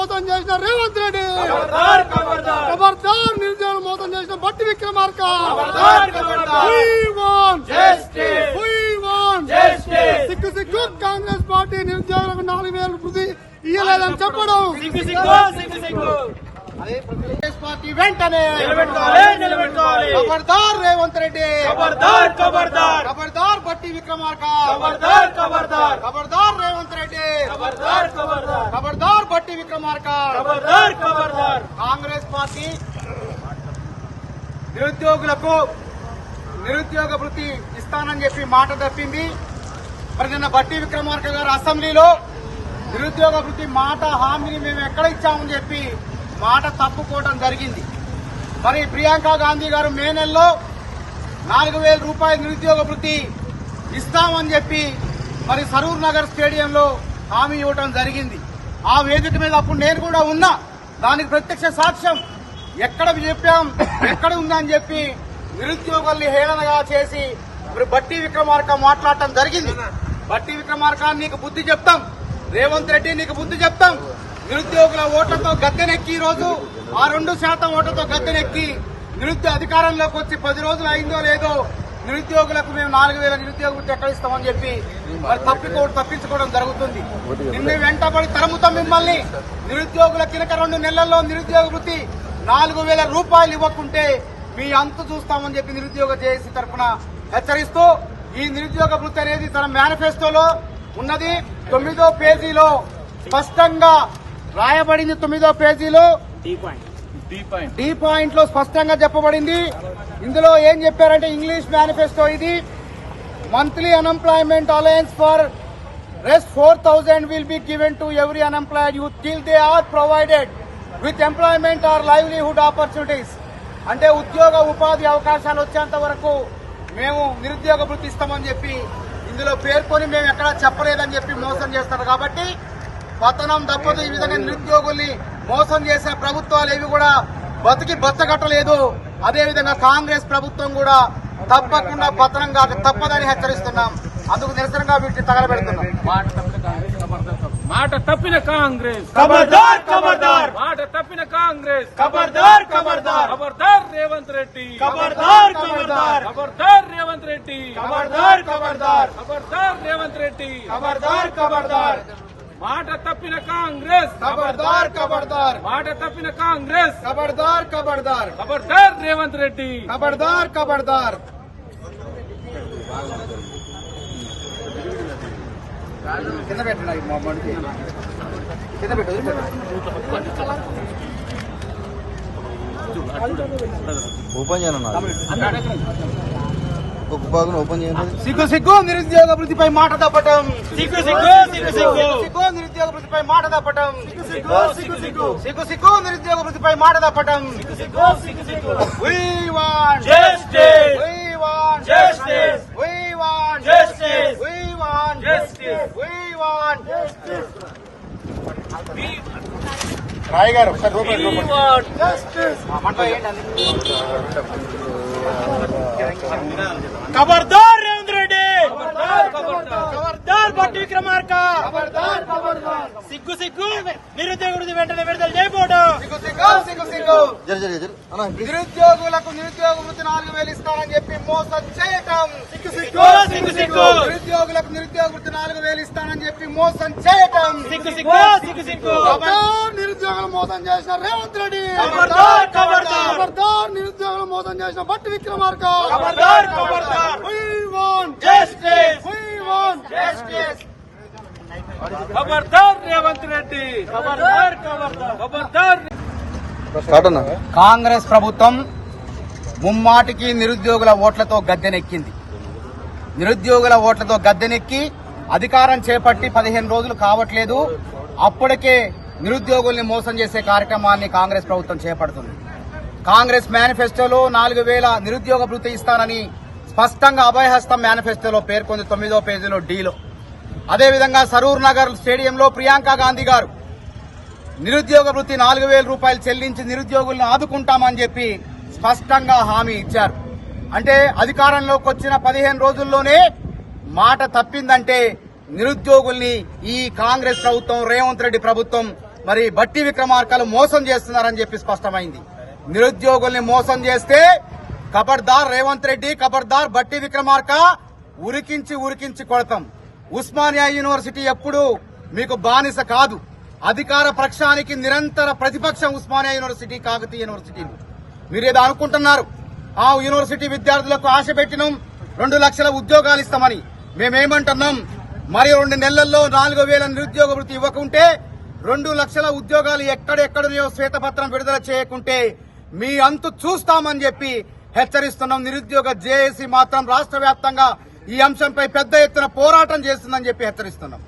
మోసం చేసిన రేవంత్ రెడ్డి. ఖబర్దార్ ఖబర్దార్ నిరుద్యోగులు మోసం చేసిన బట్టి విక్రమార్క. సిగ్గు సిగ్గు. కాంగ్రెస్ పార్టీ నిరుద్యోగులకు నాలుగు వేల వృద్ధి ఇయ్యలేదని చెప్పడం. కాంగ్రెస్ పార్టీ వెంటనే రేవంత్ రెడ్డి. బట్టి విక్రమార్క. ఖబర్దార్ ఖబర్దార్ ఖబర్దార్ రేవంత్ రెడ్డి. ఖబర్దార్ ఖబర్దార్ ఖబర్దార్ బట్టి విక్రమార్క. ఖబర్దార్ ఖబర్దార్ కాంగ్రెస్ పార్టీ నిరుద్యోగులకు నిరుద్యోగ వృత్తి ఇస్తానని చెప్పి మాట తప్పింది. మరి నిన్న బట్టి విక్రమార్క గారు అసెంబ్లీలో నిరుద్యోగ వృత్తి మాట హామీని మేము ఎక్కడ ఇచ్చామని చెప్పి మాట తప్పుకోవడం జరిగింది. మరి ప్రియాంక గాంధీ గారు మే నెలలో నాలుగు వేల రూపాయల నిరుద్యోగ వృత్తి ఇస్తామని చెప్పి మరి సరూర్ నగర్ స్టేడియంలో హామీ ఇవ్వడం జరిగింది. ఆ వేదిక మీద అప్పుడు నేను కూడా ఉన్నా. దానికి ప్రత్యక్ష సాక్ష్యం. ఎక్కడ చెప్పాం ఎక్కడ ఉందని చెప్పి నిరుద్యోగుల్ని హేళనగా చేసి మరి బట్టి విక్రమార్క మాట్లాడటం జరిగింది. బట్టి విక్రమార్క నీకు బుద్ధి చెప్తాం. రేవంత్ రెడ్డి నీకు బుద్ధి చెప్తాం. నిరుద్యోగుల ఓట్లతో గద్దెనెక్కి ఈ రోజు ఆ రెండు శాతం ఓట్లతో గద్దెనెక్కి నిరుద్యోగ అధికారంలోకి వచ్చి పది రోజులు అయిందో లేదో నిరుద్యోగులకు మేము నాలుగు వేల నిరుద్యోగ వృత్తి ఎక్కడ ఇస్తామని చెప్పి మరి తప్పికోడు తప్పించుకోవడం జరుగుతుంది. నిన్ను వెంటబడి తరుముతాం మిమ్మల్ని. నిరుద్యోగుల కిలక రెండు నెలల్లో నిరుద్యోగ వృత్తి నాలుగు వేల రూపాయలు ఇవ్వకుంటే మీ అంతు చూస్తామని చెప్పి నిరుద్యోగ జేఏసీ తరఫున హెచ్చరిస్తూ ఈ నిరుద్యోగ వృత్తి అనేది తన మేనిఫెస్టోలో ఉన్నది. తొమ్మిదో పేజీలో స్పష్టంగా రాయబడింది తొమ్మిదో పేజీలో. డి పాయింట్లో స్పష్టంగా చెప్పబడింది. ఇందులో ఏం చెప్పారంటే ఇంగ్లీష్ మేనిఫెస్టో ఇది. Monthly unemployment allowance for Rs four thousand will be given to every unemployed youth till they are provided with employment or livelihood opportunities అంటే ఉద్యోగ ఉపాధి అవకాశాలు వచ్చేంత వరకు మేము నిరుద్యోగ వృత్తి ఇస్తామని చెప్పి ఇందులో పేర్కొని మేము ఎక్కడా చెప్పలేదని చెప్పి మోసం చేస్తారు. కాబట్టి పతనం తప్పదు. ఈ విధంగా నిరుద్యోగుల్ని మోసం చేసే ప్రభుత్వాలు ఏవి కూడా బతికి బతకట్టలేదు అదే విధంగా కాంగ్రెస్ ప్రభుత్వం కూడా తప్పకుండా పతనం కాక తప్పదని హెచ్చరిస్తున్నాం. అందుకు నిరసనగా వీటిని తగలబెడుతున్నాం. మాట తప్పిన కాంగ్రెస్ ఖబర్దార్ ఖబర్దార్ మాట తప్పిన కాంగ్రెస్. ఖబర్దార్ ఖబర్దార్ ఖబర్దార్ రేవంత్ రెడ్డి. ఖబర్దార్ ఖబర్దార్ ఖబర్దార్ రేవంత్ రెడ్డి. ఖబర్దార్ ఖబర్దార్ ఖబర్దార్ రేవంత్ రెడ్డి. ఖబర్దార్ ఖబర్దార్ మాట తప్పిన కాంగ్రెస్. ఖబర్దార్ ఖబర్దార్ మాట తప్పిన కాంగ్రెస్. ఖబర్దార్ ఖబర్దార్ ఖబర్దార్ రేవంత్ రెడ్డి. ఖబర్దార్ ఖబర్దార్ కింద పెట్టండి అవి మా బండికి. కింద పెట్టు వదిలిపెట్టు. ఓపెన్ చేయను ఒక భాగం ఓపెన్ చేయండి. సిగ్గు సిగ్గు నిరుద్యోగ వృత్తిపై మాట తప్పటం. సిగ్గు సిగ్గు సిగ్గు సిగ్గు సిగ్గు. నిరుద్యోగ వృత్తిపై మాట తప్పటం. సిగ్గు సిగ్గు సిగ్గు సిగ్గు. సిగ్గు నిరుద్యోగ వృత్తిపై మాట తప్పటం. సిగ్గు సిగ్గు సిగ్గు We want. Justice! We want. Justice! We want. Justice! We want. Justice! We want. Roy గారు ఒకసారి రూపాయలు We రూపాయలు want. జస్టిస్ ఖబర్దార్ రేవంత్ రెడ్డి! ఖబర్దార్ ఖబర్దార్ ఖబర్దార్ బట్టి విక్రమార్క ఖబర్దార్ ఖబర్దార్ సిగ్గు సిగ్గు వెంటనే విడుదల నిరుద్యోగులకు నిరుద్యోగ వృత్తి నాలుగు వేలు ఇస్తానని చెప్పి మోసం చేయటం! సిగ్గు సిగ్గు! సిగ్గు సిగ్గు నిరుద్యోగులకు నిరుద్యోగ వృత్తి నాలుగు వేలు ఇస్తానని చెప్పి మోసం చేయటం! సిగ్గు సిగ్గు సిగ్గు సిగ్గు! నిరుద్యోగులు మోసం చేసిన రేవంత్ రెడ్డి. ఖబర్దార్, ఖబర్దార్. ఖబర్దార్ నిరుద్యోగులు మోసం చేసిన బట్టి విక్రమార్క. రేవంత్ రెడ్డి. కాంగ్రెస్ ప్రభుత్వం ముమ్మాటికి నిరుద్యోగుల ఓట్లతో గద్దెనెక్కింది. నిరుద్యోగుల ఓట్లతో గద్దెనెక్కి అధికారం చేపట్టి పదిహేను రోజులు కావట్లేదు. అప్పటికే నిరుద్యోగుల్ని మోసం చేసే కార్యక్రమాన్ని కాంగ్రెస్ ప్రభుత్వం చేపడుతుంది. కాంగ్రెస్ మేనిఫెస్టోలో నాలుగు వేల నిరుద్యోగ భృతి ఇస్తానని స్పష్టంగా అభయహస్తం మేనిఫెస్టోలో పేర్కొంది తొమ్మిదో పేజీలో డీలో. అదేవిధంగా సరూర్ నగర్ స్టేడియంలో ప్రియాంక గాంధీ గారు నిరుద్యోగ వృత్తి నాలుగు వేల రూపాయలు చెల్లించి నిరుద్యోగులను ఆదుకుంటామని చెప్పి స్పష్టంగా హామీ ఇచ్చారు. అంటే అధికారంలోకి వచ్చిన పదిహేను రోజుల్లోనే మాట తప్పిందంటే నిరుద్యోగుల్ని ఈ కాంగ్రెస్ ప్రభుత్వం రేవంత్ రెడ్డి ప్రభుత్వం మరి బట్టి విక్రమార్కలు మోసం చేస్తున్నారని చెప్పి స్పష్టమైంది. నిరుద్యోగుల్ని మోసం చేస్తే కబర్దార్ రేవంత్ రెడ్డి కబర్దార్ బట్టి విక్రమార్క ఉరికించి ఉరికించి కొడతాం. ఉస్మానియా యూనివర్సిటీ ఎప్పుడు మీకు బానిస కాదు. అధికార పక్షానికి నిరంతర ప్రతిపక్షం ఉస్మానియా యూనివర్సిటీ కాకతీయ యూనివర్సిటీలు ఏదో అనుకుంటున్నారు. ఆ యూనివర్సిటీ విద్యార్థులకు ఆశ పెట్టినాం. రెండు లక్షల ఉద్యోగాలు ఇస్తామని. మేమేమంటున్నాం? మరి రెండు నెలల్లో నాలుగు వేల నిరుద్యోగ వృత్తి ఇవ్వకుంటే రెండు లక్షల ఉద్యోగాలు ఎక్కడెక్కడనో శ్వేతపత్రం విడుదల చేయకుంటే మీ అంతు చూస్తామని చెప్పి హెచ్చరిస్తున్నాం. నిరుద్యోగ జేఏసీ మాత్రం రాష్ట్ర వ్యాప్తంగా ఈ అంశంపై పెద్ద ఎత్తున పోరాటం చేస్తుందని చెప్పి హెచ్చరిస్తున్నాం.